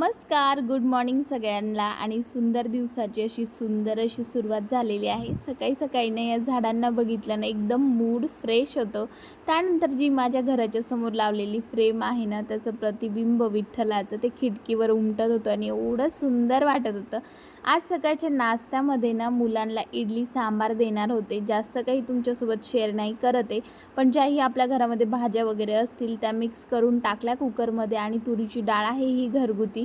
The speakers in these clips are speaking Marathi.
नमस्कार गुड मॉर्निंग सगळ्यांना. आणि सुंदर दिवसाची अशी सुंदर अशी सुरुवात झालेली आहे. सकाळी सकाळी ना या झाडांना बघितल्यानं एकदम मूड फ्रेश होतं. त्यानंतर जी माझ्या घराच्या समोर लावलेली फ्रेम आहे ना त्याचं प्रतिबिंब विठ्ठलाचं ते खिडकीवर उमटत होतं आणि एवढं सुंदर वाटत होतं. आज सकाळच्या नाश्त्यामध्ये ना मुलांना इडली सांबार देणार होते. जास्त काही तुमच्यासोबत शेअर नाही करत आहे. पण ज्याही आपल्या घरामध्ये भाज्या वगैरे असतील त्या मिक्स करून टाकल्या कुकरमध्ये आणि तुरीची डाळ आहे ही घरगुती.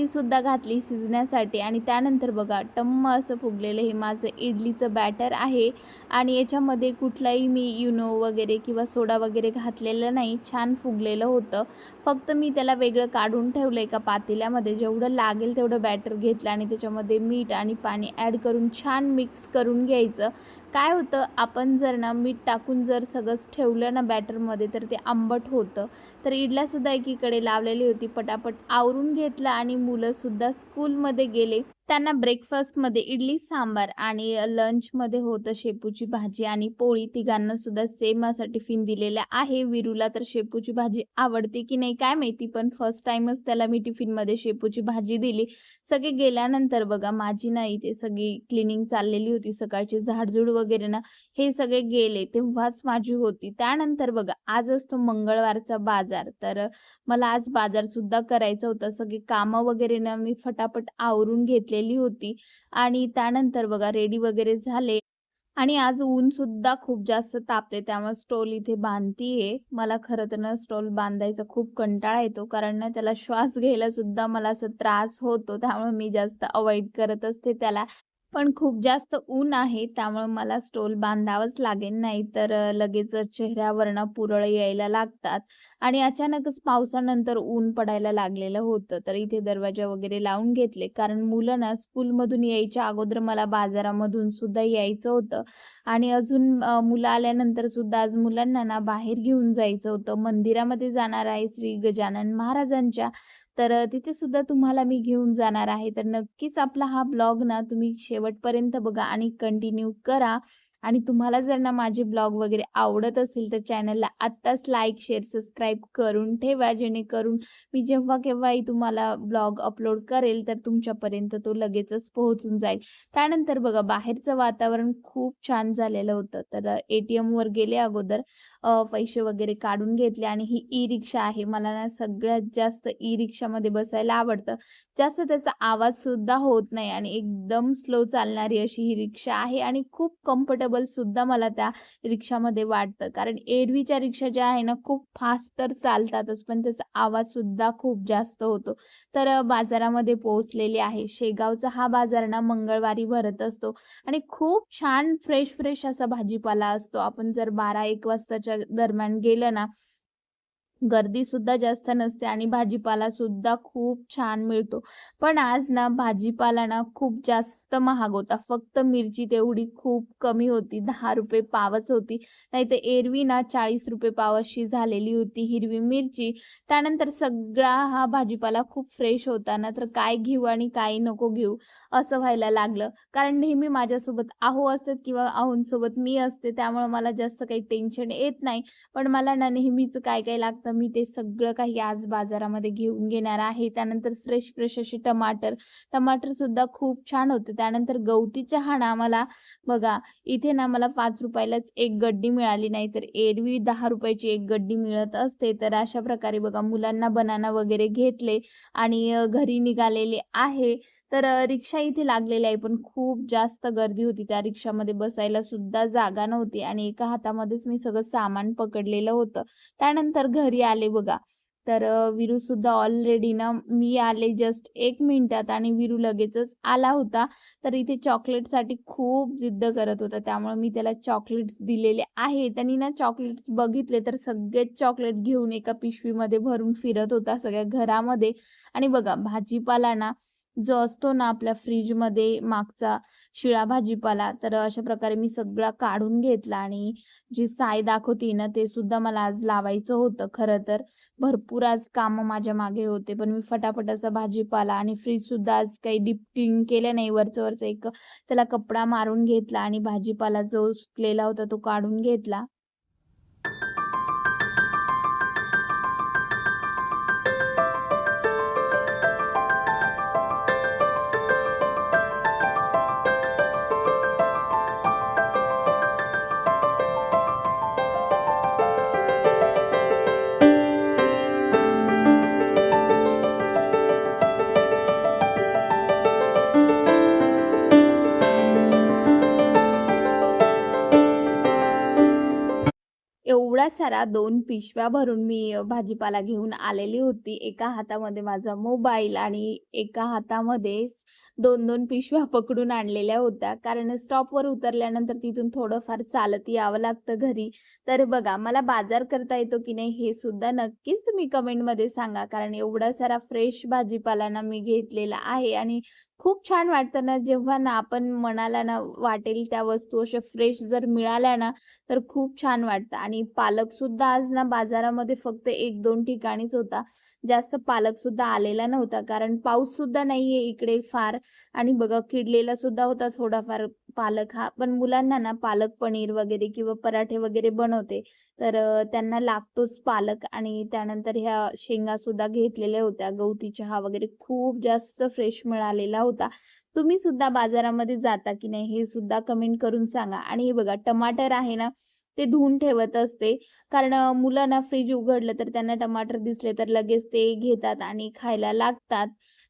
तीसुद्धा घातली शिजण्यासाठी. आणि त्यानंतर बघा टम्म असं फुगलेलं हे माझं इडलीचं बॅटर आहे. आणि याच्यामध्ये कुठलाही मी युनो वगैरे किंवा सोडा वगैरे घातलेलं नाही. छान फुगलेलं होतं. फक्त मी त्याला वेगळं काढून ठेवलं एका पातेल्यामध्ये. जेवढं लागेल तेवढं बॅटर घेतलं आणि त्याच्यामध्ये मीठ आणि पाणी ॲड करून छान मिक्स करून घ्यायचं. काय होतं आपण जर ना मीठ टाकून जर सगळंच ठेवलं ना बॅटरमध्ये तर ते आंबट होतं. तर इडल्यासुद्धा एकीकडे लावलेली होती पटापट आवरून घेतलं आणि मुलंसुद्धा स्कूलमध्ये गेले. त्यांना ब्रेकफास्टमध्ये इडली सांबार आणि लंचमध्ये होतं शेपूची भाजी आणि पोळी. तिघांना सुद्धा सेम असा टिफिन दिलेला आहे. विरूला तर शेपूची भाजी आवडते की नाही काय माहिती पण फर्स्ट टाईमच त्याला मी टिफिनमध्ये शेपूची भाजी दिली. सगळे गेल्यानंतर बघा माझी ना इथे सगळी क्लिनिंग चाललेली होती. सकाळची झाडझूड वगैरे ना हे सगळे गेले तेव्हाच माझी होती. त्यानंतर बघा आज असतो मंगळवारचा बाजार. तर मला आज बाजारसुद्धा करायचा होता. सगळी कामं वगैरे ना मी फटाफट आवरून घेतले घेतलेली होती. आणि त्यानंतर बघा रेडी वगैरे झाले. आणि आज ऊन सुद्धा खूप जास्त तापते. त्यामुळे स्टॉल इथे बांधतीये मला खरं तर ना स्टॉल बांधायचा खूप कंटाळा येतो. कारण ना त्याला श्वास घ्यायला सुद्धा मला असं त्रास होतो. त्यामुळे मी जास्त अवॉइड करत असते त्याला. पण खूप जास्त ऊन आहे त्यामुळे मला स्टोल बांधावंच लागेल. नाही तर लगेच चेहऱ्यावरनं पुरळ यायला लागतात. आणि अचानकच पावसानंतर ऊन पडायला लागलेलं होतं. तर इथे दरवाजा वगैरे लावून घेतले. कारण मुलं ना स्कूलमधून यायच्या अगोदर मला बाजारामधून सुद्धा यायचं होतं. आणि अजून मुलं आल्यानंतर सुद्धा आज मुलांना ना बाहेर घेऊन जायचं होतं. मंदिरामध्ये जाणार आहे श्री गजानन महाराजांच्या. तर तिथे सुद्धा तुम्हाला मी घेऊन जाणार आहे. तर नक्कीच आपला हा ब्लॉग ना तुम्ही शेवटपर्यंत बघा आणि कंटिन्यू करा. आणि तुम्हाला जर ना माझे ब्लॉग वगैरे आवडत असेल तर चॅनलला आत्ताच लाईक शेअर सबस्क्राईब करून ठेवा जेणेकरून मी जेव्हा केव्हाही तुम्हाला ब्लॉग अपलोड करेल तर तुमच्यापर्यंत तो लगेचच पोहोचून जाईल. त्यानंतर बघा बाहेरचं वातावरण खूप छान झालेलं होतं. तर ए टी एमवर गेले अगोदर पैसे वगैरे काढून घेतले आणि ही ई रिक्षा आहे. मला ना सगळ्यात जास्त ई रिक्षामध्ये बसायला आवडतं. जास्त त्याचा आवाज सुद्धा होत नाही आणि एकदम स्लो चालणारी अशी ही रिक्षा आहे आणि खूप कम्फर्टेबल सुद्धा मला त्या रिक्षामध्ये वाटतं. कारण एरवीच्या रिक्षा ज्या आहे ना खूप फास्ट तर चालतातच पण त्याचा आवाज सुद्धा खूप जास्त होतो. तर बाजारामध्ये पोहोचलेले आहे. शेगावचा हा बाजार ना मंगळवारी भरत असतो आणि खूप छान फ्रेश फ्रेश असा भाजीपाला असतो. आपण जर बारा एक वाजताच्या दरम्यान गेलं ना गर्दी सुद्धा जास्त नसते आणि भाजीपाला सुद्धा खूप छान मिळतो. पण आज ना भाजीपाला ना खूप जास्त महाग होता. फक्त मिरची तेवढी खूप कमी होती. दहा रुपये पावच होती. नाही तर एरवी ना चाळीस रुपये पावशी झालेली होती हिरवी मिरची. त्यानंतर सगळा हा भाजीपाला खूप फ्रेश होता. ना तर काय घेऊ आणि काय नको घेऊ असं व्हायला लागलं. कारण नेहमी माझ्यासोबत आहो असतात किंवा आहोंसोबत मी असते. त्यामुळे मला जास्त काही टेन्शन येत नाही. पण मला ना नेहमीच काय काय लागतं मी ते सगळं काही आज बाजारामध्ये घेऊन घेणार आहे. त्यानंतर फ्रेश फ्रेश असे टमाटर. टमाटर सुद्धा खूप छान होते. त्यानंतर गवती चहा ना मला बघा इथे ना मला पाच रुपयालाच एक गड्डी मिळाली. नाही तर एरवी दहा रुपयाची एक गड्डी मिळत असते. तर अशा प्रकारे बघा मुलांना बनाना वगैरे घेतले आणि घरी निघालेले आहे. तर रिक्षा इथे लागलेली आहे पण खूप जास्त गर्दी होती. त्या रिक्षामध्ये बसायला सुद्धा जागा नव्हती आणि एका हातामध्येच मी सगळं सामान पकडलेलं होतं. त्यानंतर घरी आले बघा. तर विरू सुद्धा ऑलरेडी ना मी आले जस्ट एक मिनिटात आणि विरू लगेचच आला होता. तर इथे चॉकलेटसाठी खूप जिद्द करत होता. त्यामुळे मी त्याला चॉकलेट्स दिलेले आहे. त्यांनी ना चॉकलेट्स बघितले तर सगळेच चॉकलेट घेऊन एका पिशवीमध्ये भरून फिरत होता सगळ्या घरामध्ये. आणि बघा भाजीपाला ना जो असतो ना आपल्या फ्रीजमध्ये मागचा शिळा भाजीपाला तर अशा प्रकारे मी सगळा काढून घेतला आणि जी साय दाखवती ना ते सुद्धा मला आज लावायचं होतं. खरं तर भरपूर आज कामं माझ्या मागे होते पण मी फटाफट असा भाजीपाला आणि फ्रीज सुद्धा आज काही डीप क्लीन केलं नाही. वरचं वरचं एक त्याला कपडा मारून घेतला आणि भाजीपाला जो सुकलेला होता तो काढून घेतला. सारा दोन पिशव्या भरून मी भाजीपाला घेऊन आलेली होती. एका हातामध्ये माझा मोबाईल आणि एका हातामध्ये दोन दोन पिशव्या पकडून आणलेल्या होत्या. कारण स्टॉपवर उतरल्यानंतर तिथून थोडंफार चालत यावं लागतं घरी. तर बघा मला बाजार करता येतो की नाही हे सुद्धा नक्कीच तुम्ही कमेंटमध्ये सांगा. कारण एवढा सारा फ्रेश भाजीपाला ना मी घेतलेला आहे आणि खूप छान वाटतं ना जेव्हा ना आपण मनाला ना वाटेल त्या वस्तू अशा फ्रेश जर मिळाल्या ना तर खूप छान वाटतं आणि पालक पालकसुद्धा आज ना बाजारामध्ये फक्त 1-2 ठिकाणीच होता. जास्त पालक सुद्धा आलेला नव्हता. कारण पाऊस सुद्धा नाहीये इकडे फार आणि बघा किडलेला सुद्धा होता थोडाफार पालक हा. पण मुलांना ना पालक पनीर वगैरे किंवा पराठे वगैरे बनवते. तर त्यांना लागतोच पालक आणि त्यानंतर ह्या शेंगा सुद्धा घेतलेल्या होत्या. गवती चहा वगैरे खूप जास्त फ्रेश मिळालेला होता. तुम्ही सुद्धा बाजारामध्ये जाता की नाही हे सुद्धा कमेंट करून सांगा. आणि हे बघा टमाटर आहे ना ते धुवून ठेवत असते. कारण मुलांना फ्रीज फ्रिज उघडलं तर त्यांना टमाटर दिसले तर लगेच ते घेतात आणि खायला लागतात.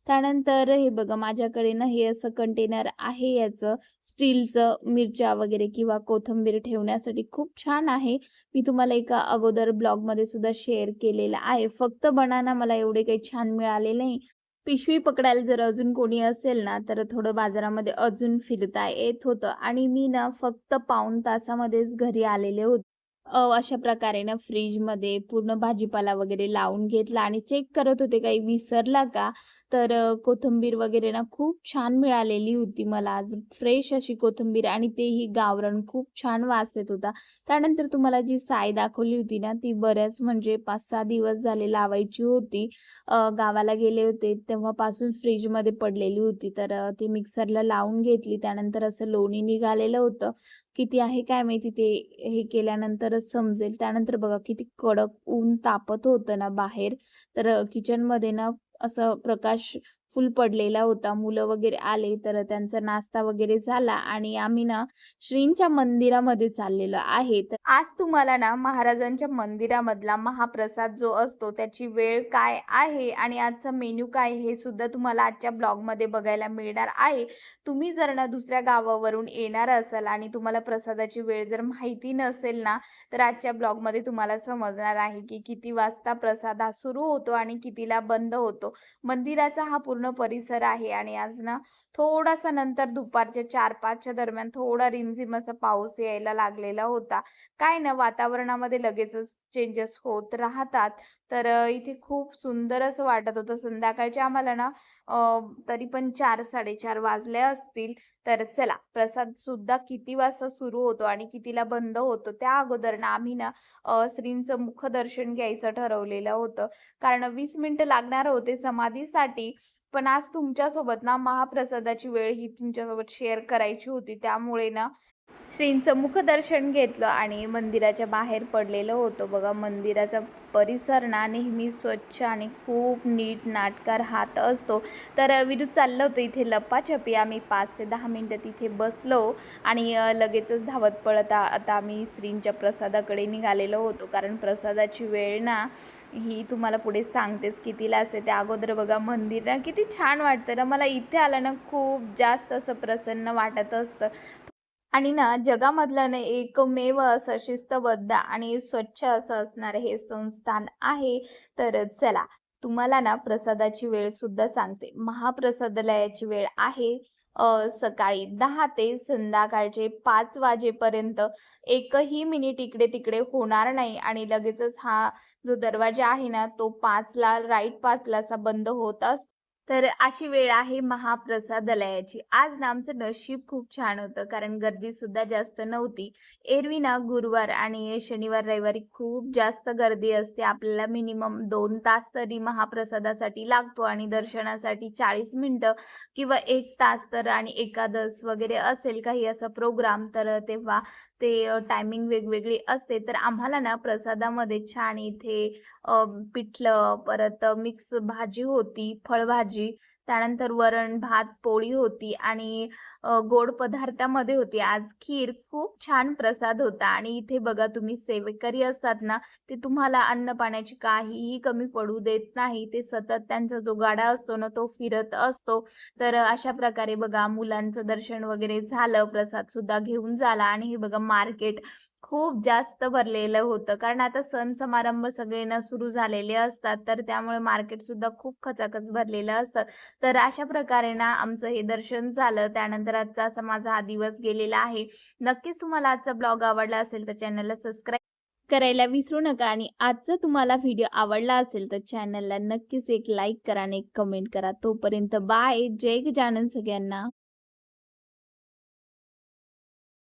त्यानंतर हे बघा माझ्याकडे ना हे असं कंटेनर आहे याचं स्टीलचं मिरच्या वगैरे किंवा कोथिंबीर ठेवण्यासाठी खूप छान आहे. मी तुम्हाला एका अगोदर ब्लॉगमध्ये सुद्धा शेअर केलेलं आहे. फक्त बनाना मला एवढे काही छान मिळाले नाही. पिशवी पकडायला जर अजून कोणी असेल ना तर थोडं बाजारामध्ये अजून फिरता येत होतं आणि मी ना फक्त पाऊण तासामध्येच घरी आलेले होते. अशा प्रकारे ना फ्रीजमध्ये पूर्ण भाजीपाला वगैरे लावून घेतला आणि चेक करत होते काही विसरला का? तर कोथिंबीर वगैरे ना खूप छान मिळालेली होती मला आज. फ्रेश अशी कोथिंबीर आणि तेही गावरण खूप छान वास येत होता. त्यानंतर तुम्हाला जी साय दाखवली होती ना ती बऱ्याच म्हणजे 5-6 दिवस झाले लावायची होती. गावाला गेले होते तेव्हापासून फ्रीजमध्ये पडलेली होती. तर ती मिक्सरला लावून घेतली. त्यानंतर असं लोणी निघालेलं होतं. किती आहे काय माहिती ते हे केल्यानंतरच समजेल. त्यानंतर बघा किती कडक ऊन तापत होतं ना बाहेर. तर किचनमध्ये ना असं प्रकाश फुल पडलेला होता. मुलं वगैरे आले तर त्यांचा नाश्ता वगैरे झाला आणि आम्ही ना श्रींच्या मंदिरामध्ये चाललेलो आहे. तर आज तुम्हाला ना महाराजांच्या मंदिरामधला महाप्रसाद जो असतो त्याची वेळ काय आहे आणि आजचा मेनू काय हे सुद्धा तुम्हाला आजच्या ब्लॉगमध्ये बघायला मिळणार आहे. तुम्ही जर ना दुसऱ्या गावावरून येणार असाल आणि तुम्हाला प्रसादाची वेळ जर माहिती नसेल ना तर आजच्या ब्लॉगमध्ये तुम्हाला समजणार आहे की किती वाजता प्रसाद हा सुरू होतो आणि कितीला बंद होतो. मंदिराचा हा पूर्ण परिसर आहे आणि आज ना थोडासा नंतर दुपारच्या 4-5च्या दरम्यान थोडा रिमझिम असा पाऊस यायला लागलेला होता. काय ना वातावरणामध्ये लगेचच चेंजेस होत राहतात. तर इथे खूप सुंदर असं वाटत होतं. संध्याकाळच्या आम्हाला ना तरी पण 4-4:30 वाजले असतील. तर चला प्रसाद सुद्धा किती वाजता सुरू होतो आणि कितीला बंद होतो त्या अगोदर ना आम्ही ना अ, श्रींचं मुखदर्शन घ्यायचं ठरवलेलं होतं. कारण वीस मिनिटं लागणार होते समाधीसाठी. पण आज तुमच्यासोबत ना महाप्रसादाची वेळ ही तुमच्यासोबत शेअर करायची होती. त्यामुळे ना श्रींचं मुखदर्शन घेतलं आणि मंदिराच्या बाहेर पडलेलं होतं. बघा मंदिराचा परिसर ना नेहमी स्वच्छ आणि खूप नीट नाटकार हात असतो. तर अ, चाललं होतं इथे लपाछपी. आम्ही पाच ते दहा मिनटं तिथे बसलो आणि लगेचच धावत पळत आता आम्ही श्रींच्या प्रसादाकडे निघालेलो होतो. कारण प्रसादाची वेळ ना ही तुम्हाला पुढे सांगतेच कितीला असते. त्या अगोदर बघा मंदिर ना किती छान वाटतं ना. मला इथे आलं ना खूप जास्त असं प्रसन्न वाटत असतं. आणि ना जगामधलं ना एकमेव असं शिस्तबद्ध आणि स्वच्छ असं असणारं हे संस्थान आहे. तर चला तुम्हाला ना प्रसादाची वेळ सुद्धा सांगते. महाप्रसादालयाची वेळ आहे सकाळी दहा ते संध्याकाळचे पाच वाजेपर्यंत. एकही मिनिट इकडे-तिकडे होणार नाही आणि लगेचच हा जो दरवाजा आहे ना तो पाचला राईट पाचला असा बंद होत असतो. तर अशी वेळ आहे महाप्रसादालयाची. आज ना आमचं नशीब खूप छान होतं कारण गर्दीसुद्धा जास्त नव्हती. एरवी ना गुरुवार आणि शनिवार, रविवारी खूप जास्त गर्दी असते. आपल्याला मिनिमम दोन तास तरी महाप्रसादासाठी लागतो आणि दर्शनासाठी 40 मिनिटं किंवा एक तास तर आणि एकादस वगैरे असेल काही असा प्रोग्राम तर तेव्हा ते टायमिंग वेगवेगळी असते. तर आम्हाला ना प्रसादामध्ये छान इथे पिठलं, परत मिक्स भाजी होती, फळभाजी, त्यानंतर वरण भात पोळी होती आणि गोड पदार्थामध्ये होती. आज खीर खूप छान प्रसाद होता आणि इथे बघा तुम्ही सेवेकरी असतात ना ते तुम्हाला अन्न पाण्याची काहीही कमी पडू देत नाही. ते सतत त्यांचा जो गाडा असतो ना तो फिरत असतो. तर अशा प्रकारे बघा मुलांचं दर्शन वगैरे झालं प्रसाद सुद्धा घेऊन झाला आणि हे बघा मार्केट खूप जास्त भरलेलं होतं. कारण आता सण समारंभ सगळे ना सुरू झालेले असतात तर त्यामुळे मार्केट सुद्धा खूप खचाखच भरलेलं असतं. तर अशा प्रकारे ना आमचं हे दर्शन झालं. त्यानंतर आजचा असा माझा हा दिवस गेलेला आहे. नक्कीच तुम्हाला आजचा ब्लॉग आवडला असेल तर चॅनलला सबस्क्राईब करायला विसरू नका. आणि आजचा तुम्हाला व्हिडिओ आवडला असेल तर चॅनलला नक्कीच एक लाईक करा आणि एक कमेंट करा. तोपर्यंत बाय जय गजानन सगळ्यांना.